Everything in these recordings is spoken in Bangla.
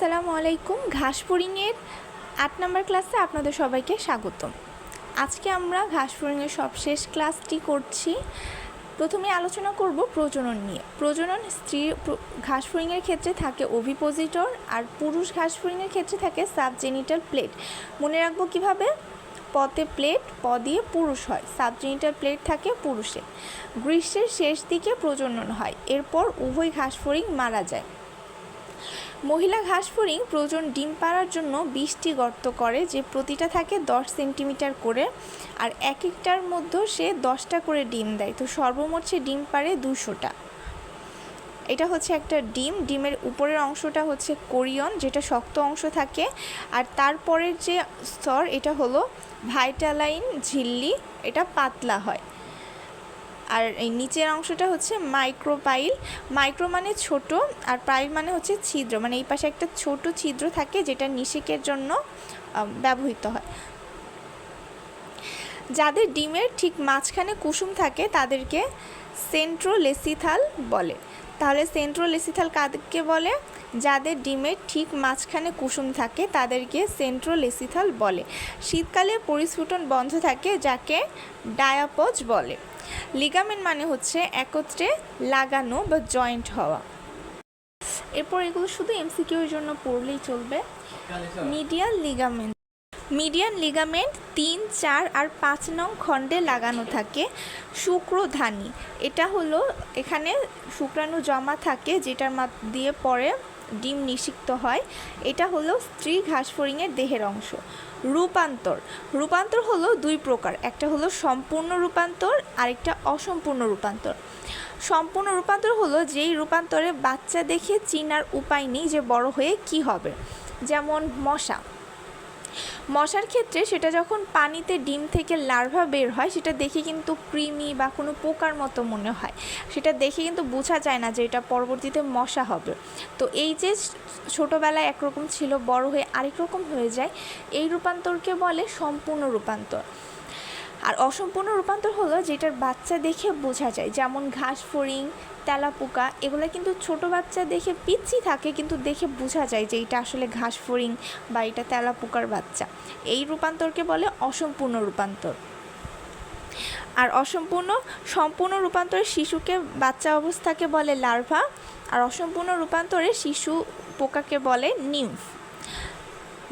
আসসালামু আলাইকুম। ঘাসফড়িংয়ের আট নম্বর ক্লাসে আপনাদের সবাইকে স্বাগত আজকে আমরা ঘাসফড়িংয়ের সবশেষ ক্লাসটি করছি। প্রথমে আলোচনা করব প্রজনন নিয়ে। প্রজনন স্ত্রী ঘাসফড়িংয়ের ক্ষেত্রে থাকে ওভিপোজিটর আর পুরুষ ঘাসফড়িংয়ের ক্ষেত্রে থাকে সাবজেনিটাল প্লেট। মনে রাখব কীভাবে? পতে প্লেট প দিয়ে পুরুষ হয়। সাবজেনিটাল প্লেট থাকে পুরুষে গ্রীষ্মের শেষ দিকে প্রজনন হয়। এরপর উভয় ঘাসফড়িং মারা যায়। মহিলা ঘাসফড়িং প্রজন ডিম পাড়ার জন্য বিশটি গর্ত করে, যে প্রতিটা থাকে দশ সেন্টিমিটার করে, আর এক একটার মধ্যে সে দশটা করে ডিম দেয়। তো সর্বমোট সে ডিম পারে দুশোটা। এটা হচ্ছে একটা ডিম। ডিমের উপরের অংশটা হচ্ছে কোরিয়ন, যেটা শক্ত অংশ থাকে। আর তারপরের যে স্তর, এটা হলো ভাইটালাইন ঝিল্লি। এটা পাতলা হয়। আর এই নিচের অংশটা হচ্ছে মাইক্রোপাইল। মাইক্রো মানে ছোট আর পাইল মানে হচ্ছে ছিদ্র। মানে এই পাশে একটা ছোট ছিদ্র থাকে যেটা নিষেকের জন্য ব্যবহৃত হয়। যাদের ডিমের ঠিক মাঝখানে কুসুম থাকে তাদেরকে সেন্ট্রোলেসিথাল বলে। তাহলে সেন্ট্রোলেসিথাল কাদেরকে বলে? যাদের ডিমের ঠিক মাঝখানে কুসুম থাকে তাদেরকে সেন্ট্রোলেসিথাল বলে। শীতকালে পরিস্ফুটন বন্ধ থাকে যাকে ডায়াপজ বলে। লিগামেন্ট মানে হচ্ছে একত্রে লাগানো বা জয়েন্ট হওয়া। এরপর এগুলো শুধু এমসিকিউ এর জন্য পড়লেই চলবে। মিডিয়াল লিগামেন্ট মিডিয়ান লিগামেন্ট তিন, চার আর পাঁচ নং খণ্ডে লাগানো থাকে শুক্রধানী। এটা হলো এখানে শুক্রাণু জমা থাকে যেটার দিয়ে পরে ডিম নিষিক্ত হয়। এটা হলো স্ত্রী ঘাসফড়িংয়ের দেহের অংশ। রূপান্তর। রূপান্তর হলো দুই প্রকার। একটা হলো সম্পূর্ণ রূপান্তর, আরেকটা অসম্পূর্ণ রূপান্তর। সম্পূর্ণ রূপান্তর হলো যেই রূপান্তরে বাচ্চা দেখে চিনার উপায় নেই যে বড় হয়ে কি হবে। যেমন মশা। মশার ক্ষেত্রে সেটা যখন পানিতে ডিম থেকে লার্ভা বের হয়, সেটা দেখে কিন্তু কৃমি বা কোনো পোকার মতো মনে হয়। সেটা দেখে কিন্তু বোঝা যায় না যে এটা পরবর্তীতে মশা হবে। তো এই যে ছোটোবেলায় একরকম ছিল, বড় হয়ে আরেক রকম হয়ে যায়, এই রূপান্তরকে বলে সম্পূর্ণ রূপান্তর। আর অসম্পূর্ণ রূপান্তর হলো যেটার বাচ্চা দেখে বোঝা যায়। যেমন ঘাস ফড়িং, তেলাপোকা, এগুলো কিন্তু ছোট বাচ্চা দেখে পিচ্ছি থাকে, কিন্তু দেখে বোঝা যায় যে এটা আসলে ঘাস ফড়িং বা এটা তেলাপোকার বাচ্চা। এই রূপান্তরকে বলে অসম্পূর্ণ রূপান্তর। আর অসম্পূর্ণ, সম্পূর্ণ রূপান্তরে শিশুকে বাচ্চা অবস্থাকে বলে লার্ভা, আর অসম্পূর্ণ রূপান্তরে শিশু পোকাকে বলে নিম্ফ।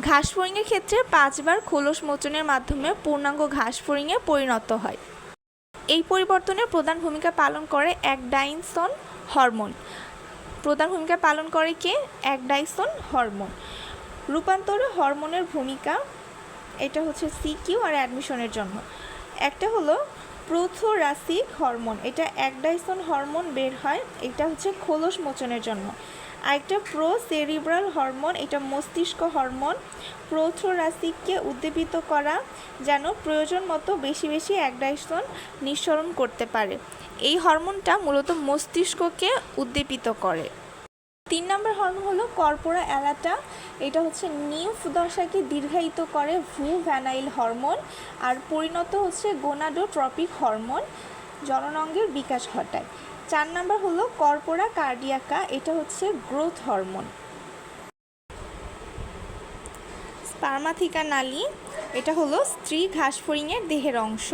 ঘাস ফড়িংয়ের ক্ষেত্রে পাঁচবার খোলস মোচনের মাধ্যমে পূর্ণাঙ্গ ঘাস ফড়িংয়ে পরিণত হয়। এই পরিবর্তনে প্রধান ভূমিকা পালন করে এক ডাইনসন হরমোন। প্রধান ভূমিকা পালন করে কে? এক ডাইসন হরমোন। রূপান্তরে হরমোনের ভূমিকা, এটা হচ্ছে সিকিউ আর অ্যাডমিশনের জন্য। একটা হলো প্রোথোরাসিক হরমোন, এটা একডাইসন হরমোন বের হয়, এটা হচ্ছে খোলস মোচনের জন্য। আরেকটা প্রো সেরিব্রাল হরমোন, এটা মস্তিষ্ক হরমোন, প্রোথোরাসিককে উদ্দীপিত করা, যেন প্রয়োজন মতো বেশি বেশি একডাইসন নিঃসরণ করতে পারে। এই হরমোনটা মূলত মস্তিষ্ককে উদ্দীপিত করে। তিন নম্বর হরমোন হলো কর্পোরা অ্যালাটা এটা হচ্ছে নিউফ দশাকে দীর্ঘায়িত করে ভু ভ্যানাইল হরমোন আর পরিণত হচ্ছে গোনাডোট্রপিক হরমোন জননাঙ্গের বিকাশ ঘটায়। চার নম্বর হলো কর্পোরা কার্ডিয়াকা এটা হচ্ছে গ্রোথ হরমোন স্পার্মাথিকা নালী, এটা হলো স্ত্রী ঘাসফড়িংয়ের দেহের অংশ।